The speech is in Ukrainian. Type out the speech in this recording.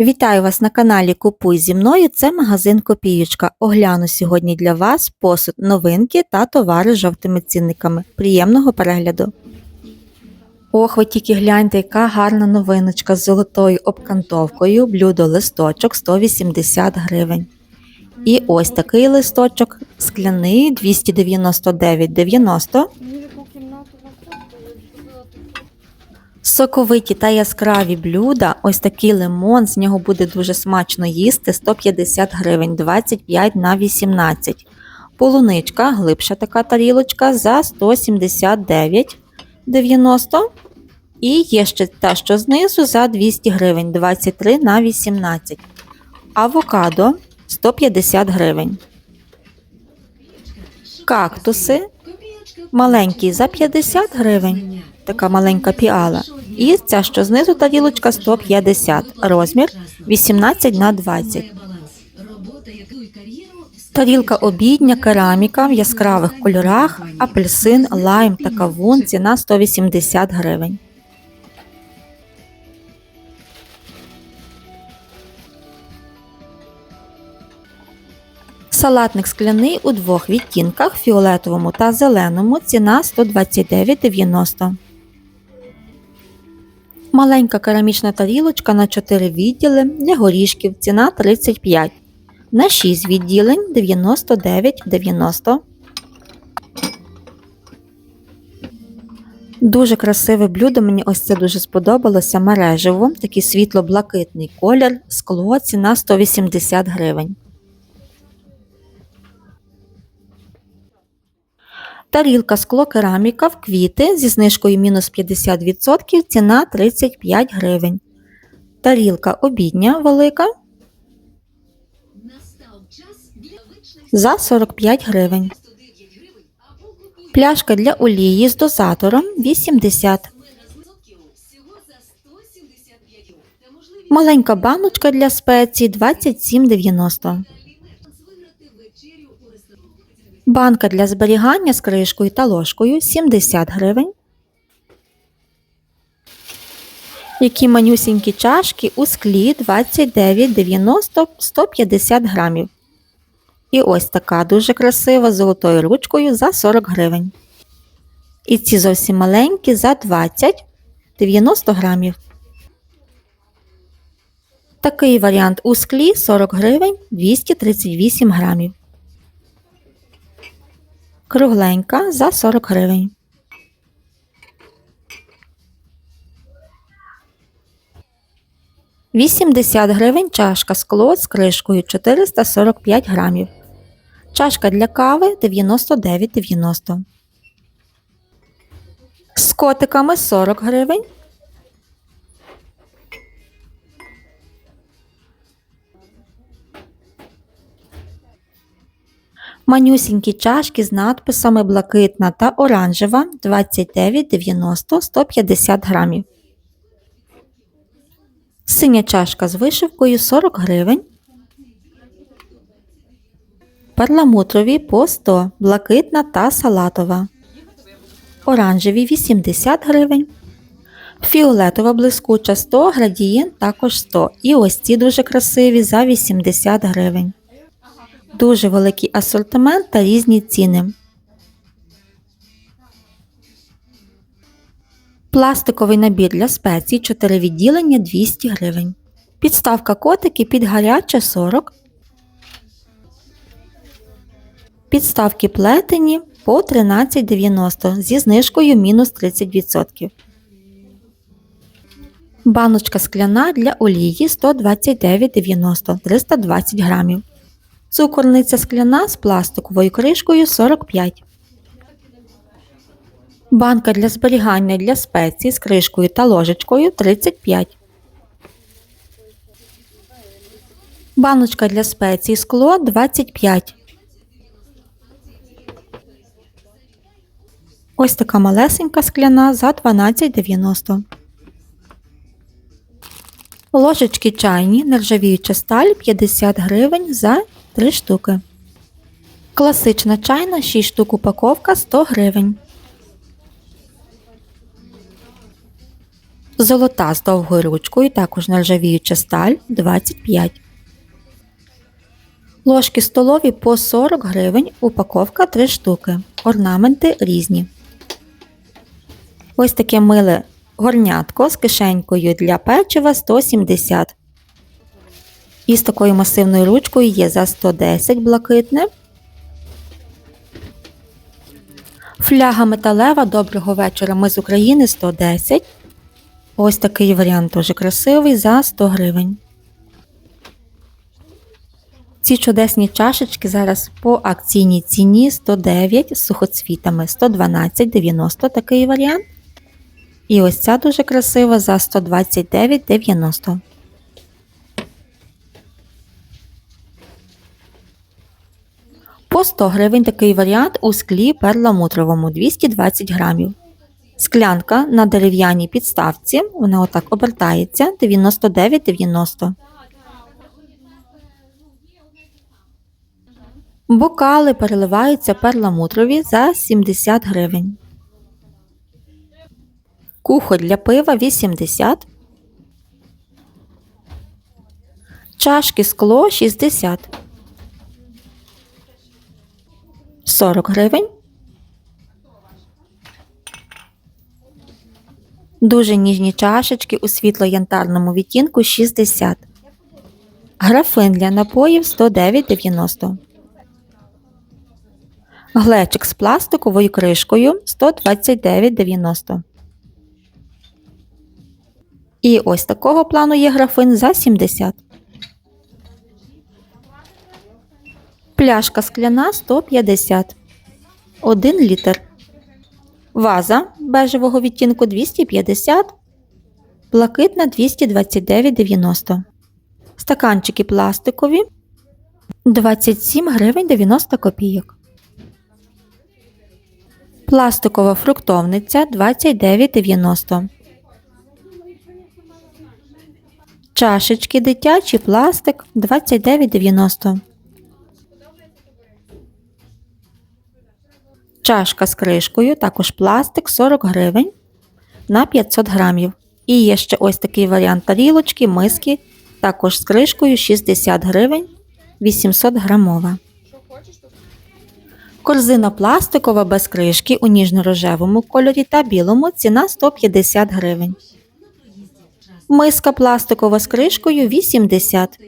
Вітаю вас на каналі Купуй зі мною. Це магазин Копіючка. Огляну сьогодні для вас посуд, новинки та товари з жовтими цінниками. Приємного перегляду. Ох, ви тільки гляньте, яка гарна новиночка з золотою обкантовкою, блюдо листочок 180 гривень. І ось такий листочок скляний 299,90. Соковиті та яскраві блюда, ось такий лимон, з нього буде дуже смачно їсти 150 гривень, 25 на 18. Полуничка, глибша така тарілочка за 179,90. І є ще та, що знизу за 200 гривень, 23 на 18. Авокадо 150 гривень. Кактуси маленький за 50 гривень. Така маленька піала. І ця, що знизу тарілочка 150, розмір 18 на 20. Тарілка обідня, кераміка в яскравих кольорах, апельсин, лайм та кавун, ціна 180 гривень. Салатник скляний у двох відтінках фіолетовому та зеленому, ціна 129,90. Маленька керамічна тарілочка на 4 відділи для горішків, ціна 35. На 6 відділень 99,90. Дуже красиве блюдо, мені ось це дуже сподобалося. Мережево, такий світло-блакитний колір, скло, ціна 180 гривень. Тарілка скло кераміка в квіти зі знижкою мінус 50%, ціна 35 гривень. Тарілка обідня велика за 45 гривень. Пляшка для олії з дозатором 80. Маленька баночка для спецій 27,90. Банка для зберігання з кришкою та ложкою 70 гривень. Які манюсінькі чашки у склі 29,90 150 грамів. І ось така дуже красива золотою ручкою за 40 гривень. І ці зовсім маленькі за 20 90 грамів. Такий варіант у склі 40 гривень 238 грамів. Кругленька за 40 гривень. Вісімдесят гривень чашка скло з кришкою 445 грамів. Чашка для кави 99,90. З котиками 40 гривень. Манюсінькі чашки з надписами блакитна та оранжева 29,90 150 грамів. Синя чашка з вишивкою 40 гривень. Перламутрові по 100, блакитна та салатова. Оранжеві 80 гривень. Фіолетова блискуча 100, градієнт також 100. І ось ці дуже красиві за 80 гривень. Дуже великий асортимент та різні ціни. Пластиковий набір для спецій 4 відділення 200 гривень. Підставка котики під гаряче 40. Підставки плетені по 13,90 зі знижкою мінус 30%. Баночка скляна для олії 129,90 320 грамів. Цукорниця скляна з пластиковою кришкою 45. Банка для зберігання для спецій з кришкою та ложечкою 35. Баночка для спецій скло 25. Ось така малесенька скляна за 12,90. Ложечки чайні, нержавіюча сталь 50 гривень за 3 штуки. Класична чайна 6 штук упаковка 100 гривень. Золота з довгою ручкою, також нержавіюча сталь 25. Ложки столові по 40 гривень, упаковка 3 штуки. Орнаменти різні. Ось таке миле горнятко з кишенькою для печива 170. І з такою масивною ручкою є за 110 блакитне. Фляга металева доброго вечора. Ми з України 110. Ось такий варіант дуже красивий за 100 гривень. Ці чудесні чашечки зараз по акційній ціні 109 з сухоцвітами 112,90 такий варіант. І ось ця дуже красива за 129,90. По 100 гривень такий варіант у склі перламутровому 220 грамів. Склянка на дерев'яній підставці, вона отак обертається 99,90. Бокали переливаються перламутрові за 70 гривень. Кухоль для пива 80. Чашки скло 60. 40 гривень. Дуже ніжні чашечки у світло-янтарному відтінку 60. Графин для напоїв 109,90. Глечик з пластиковою кришкою 129,90. І ось такого плану є графин за 70. Пляшка скляна 150. 1 літр. Ваза бежевого відтінку 250. Блакитна 229,90. Стаканчики пластикові 27 гривень 90 копійок. Пластикова фруктовниця 29,90. Чашечки дитячі пластик 29,90. Чашка з кришкою, також пластик 40 гривень на 500 грамів. І є ще ось такий варіант тарілочки, миски, також з кришкою 60 гривень 800 грамова. Корзина пластикова без кришки у ніжно-рожевому кольорі та білому ціна 150 гривень. Миска пластикова з кришкою 80.